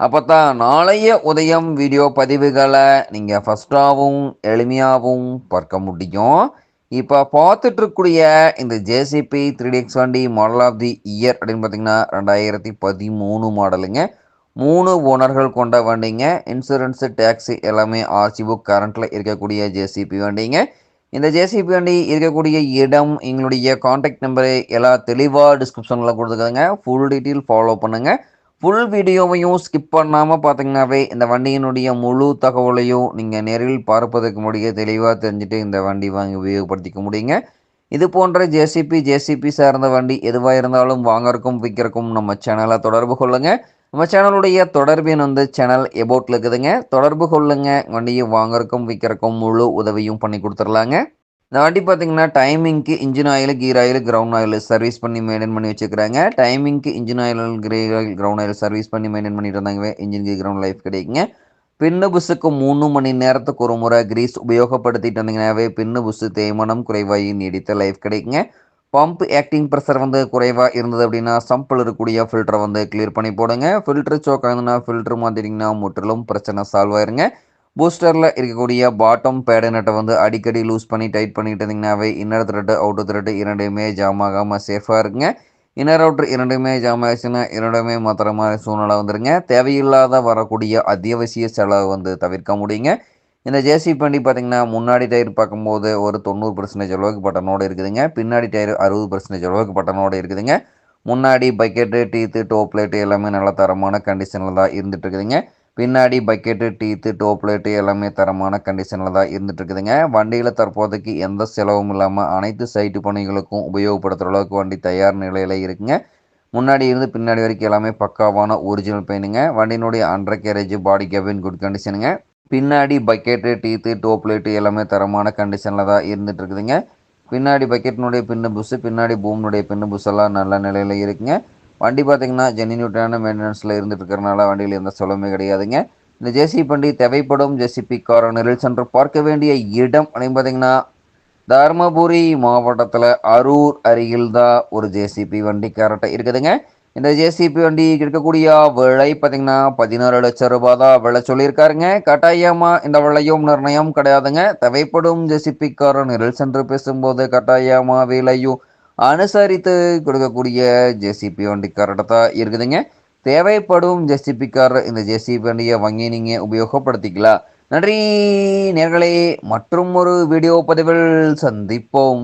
அப்போ தான் நாளைய உதயம் வீடியோ பதிவுகளை நீங்கள் ஃபஸ்ட்டாகவும் எளிமையாகவும் பார்க்க முடியும். இப்போ பார்த்துட்ருக்கூடிய இந்த ஜேசிபி த்ரீ எக்ஸ் வண்டி மாடல் ஆஃப் தி இயர் அப்படின்னு பார்த்தீங்கன்னா ரெண்டாயிரத்தி பதிமூணு மாடலுங்க மூணு ஓனர்கள் கொண்ட வண்டிங்க. இன்சூரன்ஸு டேக்ஸி எல்லாமே ஆர்சி புக் கரண்ட்டில் இருக்கக்கூடிய ஜேசிபி வண்டிங்க. இந்த ஜேசிபி வண்டி இருக்கக்கூடிய இடம் எங்களுடைய காண்டாக்ட் நம்பரு எல்லாம் தெளிவாக டிஸ்கிரிப்ஷனில் கொடுத்துருக்காங்க ஃபுல் டீட்டெயில் ஃபாலோ பண்ணுங்கள் ஃபுல் வீடியோவையும் ஸ்கிப் பண்ணாமல் பார்த்தீங்கன்னாவே இந்த வண்டியினுடைய முழு தகவலையும் நீங்கள் நேரில் பார்ப்பதற்கு முடிய தெளிவாக தெரிஞ்சுட்டு இந்த வண்டி வாங்கி உபயோகப்படுத்திக்க முடியுங்க. இது போன்ற ஜேசிபி ஜேசிபி சார்ந்த வண்டி எதுவாக இருந்தாலும் வாங்கறக்கும் விற்கிறக்கும் நம்ம சேனலை தொடர்பு கொள்ளுங்கள் நம்ம சேனலுடைய தொடர்பின் வந்து சேனல் எபோட்டில் இருக்குதுங்க. தொடர்பு கொள்ளுங்கள் வண்டியை வாங்கறக்கும் விற்கிறக்கும் முழு உதவியும் பண்ணி கொடுத்துர்லாங்க இந்த வண்டி பார்த்தீங்கன்னா டைமிங்க்கு engine oil gear oil ground oil service பண்ணி மெயின்டைன் பண்ணி வச்சுக்கிறாங்க டைமிங்க்கு engine oil gear oil ground oil service பண்ணி மெயின்டைன் பண்ணிட்டு இருந்தாங்க இன்ஜின் கிரவுண்ட் லைஃப் கிடைக்குங்க. பின்னு புஸ்ஸுக்கு மூணு மணி நேரத்துக்கு ஒரு முறை கிரீஸ் உபயோகப்படுத்திட்டு வந்தீங்கன்னாவே பின்னு புஸ்ஸு தேய்மானம் குறைவாகி நீடித்த லைஃப் கிடைக்குங்க. பம்ப் ஆக்டிங் ப்ரெஷர் வந்து குறைவாக இருந்தது அப்படின்னா சம்பிள் இருக்கக்கூடிய ஃபில்டரை வந்து கிளியர் பண்ணி போடுங்க. ஃபில்ட்ரு சோக் ஆகுதுன்னா ஃபில்ட்ரு மாற்றிட்டிங்கன்னா முற்றிலும் பிரச்சனை சால்வ் ஆயிருங்க. பூஸ்டரில் இருக்கக்கூடிய பாட்டம் பேடு நட்டை வந்து அடிக்கடி லூஸ் பண்ணி டைட் பண்ணிட்டு இருந்தீங்கன்னாவே இன்னர் த்ரெட்டு அவுட்டர் த்ரெட்டு இரண்டுமே ஜாம் ஆகாமல் சேஃபாக இருக்குங்க இன்னர் அவுட்ரு இரண்டுமே ஜாம் ஆயிடுச்சுன்னா இரண்டுமே மாத்திர மாதிரி சூழ்நிலை வந்துருங்க. தேவையில்லாத வரக்கூடிய அத்தியாவசிய செலவு வந்து தவிர்க்க முடியுங்க. இந்த ஜேசி வண்டி பார்த்தீங்கன்னா முன்னாடி டயர் பார்க்கும்போது ஒரு தொண்ணூறு பர்சன்டேஜ் அளவுக்கு பட்டனோடு இருக்குதுங்க. பின்னாடி டயர் அறுபது பர்சன்டேஜ் அளவுக்கு பட்டனோடு இருக்குதுங்க. முன்னாடி பக்கெட்டு டீத்து டோப் லைட்டு எல்லாமே நல்ல தரமான கண்டிஷனில் தான் இருந்துகிட்டு இருக்குதுங்க. பின்னாடி பக்கெட்டு டீத்து டோப் லைட்டு எல்லாமே தரமான கண்டிஷனில் தான் இருந்துட்டு இருக்குதுங்க வண்டியில் தற்போதைக்கு எந்த செலவும் இல்லாமல் அனைத்து சைட்டு பணிகளுக்கும் உபயோகப்படுத்துகிற அளவுக்கு வண்டி தயார் நிலையில் இருக்குங்க. முன்னாடி இருந்து பின்னாடி வரைக்கும் எல்லாமே பக்காவான ஒரிஜினல் பெயினுங்க வண்டியினுடைய under carriage body cabin good கண்டிஷனுங்க பின்னாடி பக்கெட்டு டீத்து டோப் லைட்டு எல்லாமே தரமான கண்டிஷனில் தான் இருந்துட்டு இருக்குதுங்க பின்னாடி பக்கெட்டினுடைய பின்னு புஸ்ஸு பின்னாடி பூமினுடைய பின்னு புஸ் எல்லாம் நல்ல நிலையில் இருக்குங்க. வண்டி பார்த்தீங்கன்னா ஜென்யூட்டான மெயின்டெனன்ஸில் இருந்துட்டு இருக்கிறனால வண்டியில் எந்த செலவுமே கிடையாதுங்க. இந்த ஜேசிபி வண்டி தேவைப்படும். ஜேசிபி கார் நிழல் சென்று பார்க்க வேண்டிய இடம் அப்படின்னு பார்த்தீங்கன்னா தருமபுரி மாவட்டத்தில் அரூர் அருகில் தான் ஒரு ஜேசிபி வண்டி கரெக்டாக இருக்குதுங்க. இந்த ஜேசிபி வண்டி இருக்கக்கூடிய விலை பார்த்தீங்கன்னா பதினாறு லட்சம் ரூபாய் தான் விலை சொல்லியிருக்காருங்க. கட்டாயமாக இந்த விலையும் நிர்ணயம் கிடையாதுங்க. தேவைப்படும் ஜேசிபி கார் சென்று பேசும்போது கட்டாயமாக விலையும் அனுசரித்து கொடுக்கக்கூடிய ஜேசிபி வண்டி தான் இருக்குதுங்க. தேவைப்படும் ஜேசிபி கார் இந்த ஜேசிபி வண்டியை வாங்கி நீங்கள் உபயோகப்படுத்திக்கலாம். நன்றி நேர்களே மற்றும் ஒரு வீடியோ பதிவில் சந்திப்போம்.